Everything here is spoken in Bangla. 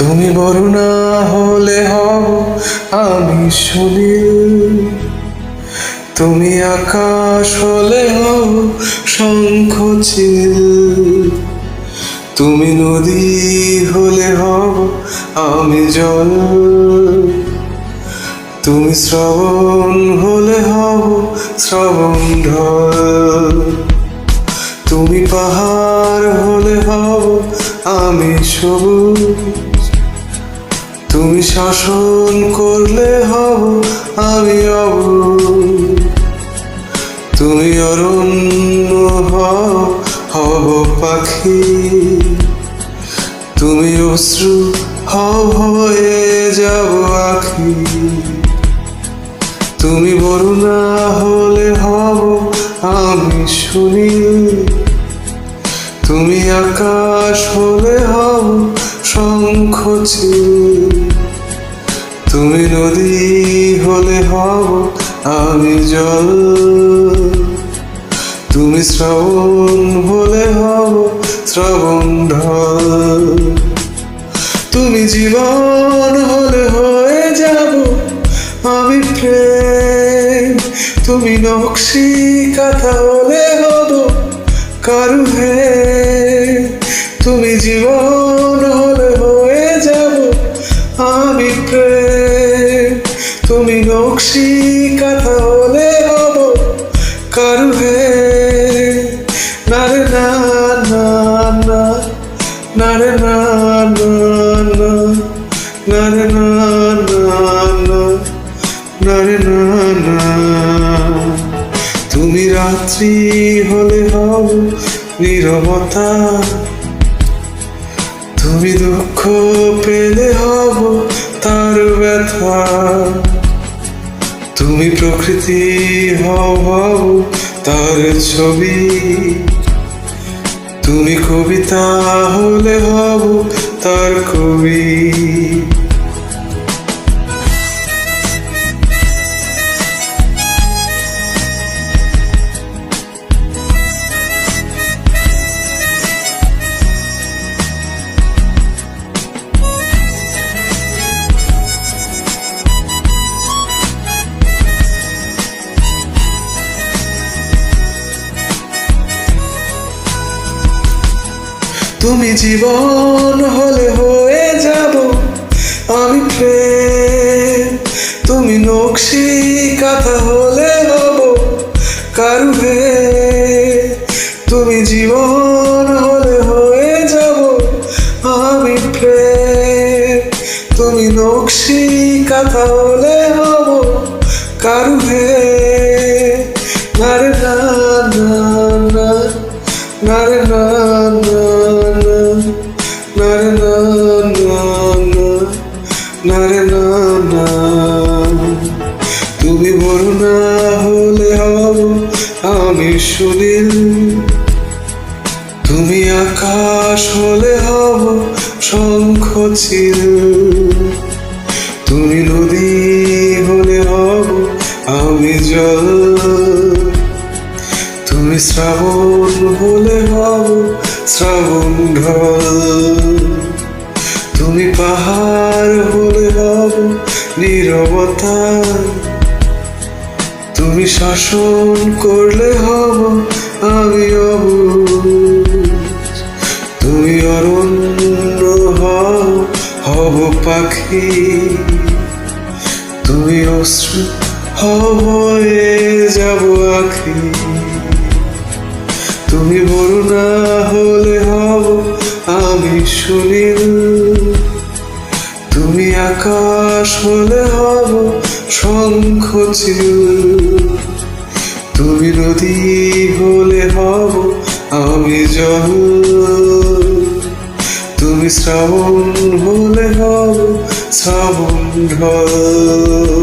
তুমি না হলে হব আমি সুনীল। তুমি আকাশ হলে হব শঙ্খ চিল। তুমি নদী হলে হব আমি জল। তুমি শ্রবণ হলে হব শ্রবণ ঢল। তুমি পাহাড় হলে হব আমি সবুজ। তুমি শাসন করলে হব আমি অবুজ তুমি অরণ্য হও, হব পাখি। তুমি অশ্রু হও, হয়ে যাব আখি। তুমি বরুণা হলে হব আমি শুনি তুমি আকাশ হলে হব শঙ্খ। তুমি নদী হলে হব আমি জল। তুমি শ্রবণ হলে হব শ্রবণ ঢল। তুমি জীবন হলে হয়ে যাব, আমি প্রেম। তুমি নকশি কাঁথা হলে হব কারু হে। তুমি জীবন নকশি কাঁথা হলে হব কারু না রে, না না না না রে, না না না না না না না না না তুমি রাত্রি হলে হও নীরবতা। তুমি দুঃখ পেলে হব তার ব্যথা। তুমি প্রকৃতি হও হও তার ছবি। তুমি কবিতা হলে হব তার কবি। তুমি জীবন হলে হয়ে যাব। আমি প্রেম, তুমি নকশি, কথা হলে হব। কারু হে, তুমি জীবন হলে হয়ে যাব। আমি প্রেম, তুমি নকশি, কথা হলে হব। কারু হে না না না না রে না না না না তুমি বড় না হলে হব, আমি সুনীল। তুমি আকাশ হলে হব, শঙ্খ চিল তুমি নদী হলে হব, আমি জল। তুমি শ্রাবণ শ্রাবণ তুমি পাহাড় হলে হব নীরবতা। তুমি শাসন করলে হব আমি অবুজ। তুমি অরণ্য হও, হব পাখি। তুমি অশ্রু হয়ে যাব আখি। তুমি বড় না হলে হব আমি সুনীল। তুমি আকাশ হলে হব শঙ্খ তুমি নদী হলে হব আমি জল। তুমি শ্রাবণ হলে হব শ্রাবণ ঢল।